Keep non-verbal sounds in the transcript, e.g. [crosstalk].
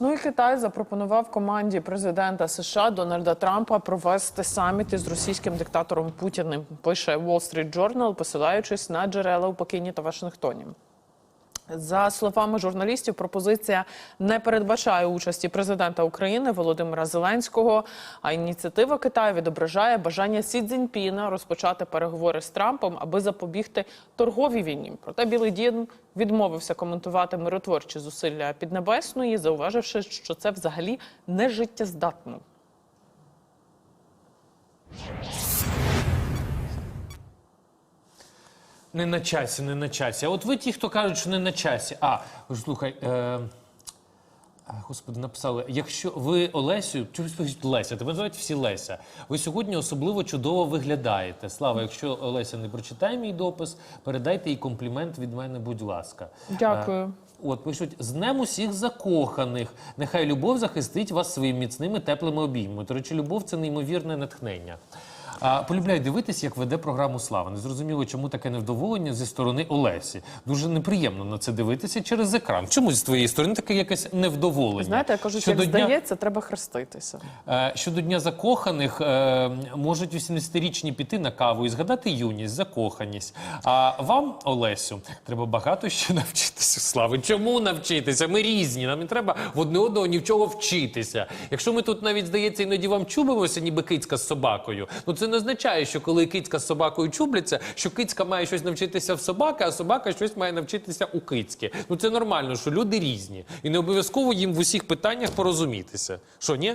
Ну і Китай запропонував команді президента США Дональда Трампа провести саміт із російським диктатором Путіним. Пише Wall Street Journal, посилаючись на джерела у Пекіні та Вашингтоні. За словами журналістів, пропозиція не передбачає участі президента України Володимира Зеленського. А ініціатива Китаю відображає бажання Сі Цзіньпіна розпочати переговори з Трампом, аби запобігти торговій війні. Проте Білий Дім відмовився коментувати миротворчі зусилля Піднебесної, зауваживши, що це взагалі не життєздатно. Не на часі, не на часі. А от ви ті, хто кажуть, що не на часі. А, слухай, е, а, господи, написали, якщо ви Олесю, ви кажете Леся, тебе називають всі Леся. Ви сьогодні особливо чудово виглядаєте. Слава, якщо Олеся не прочитає мій допис, передайте їй комплімент від мене, будь ласка. Дякую. Е, От пишуть з днем усіх закоханих. Нехай любов захистить вас своїми міцними теплими обіймами. До речі, любов це неймовірне натхнення. А, полюбляю дивитись, як веде програму Слава. Не зрозуміло, чому таке невдоволення зі сторони Олесі. Дуже неприємно на це дивитися через екран. Чому з твоєї сторони таке якесь невдоволення? Знаєте, я кажу, Щодо як дня- здається, треба хреститися. Е, Щодо дня закоханих, е, можуть 80-річні піти на каву і згадати юність, закоханість. А вам, Олесю, треба багато ще [laughs] навчитися. Слави. Чому навчитися? Ми різні. Нам не треба в одне одного ні в чого вчитися. Якщо ми тут навіть здається, іноді вам чубимося, ніби кицька з собакою. Ну це не означає, що коли кицька з собакою чубляться, що кицька має щось навчитися в собаки, а собака щось має навчитися у кицьки. Ну це нормально, що люди різні, і не обов'язково їм в усіх питаннях порозумітися. Що ні?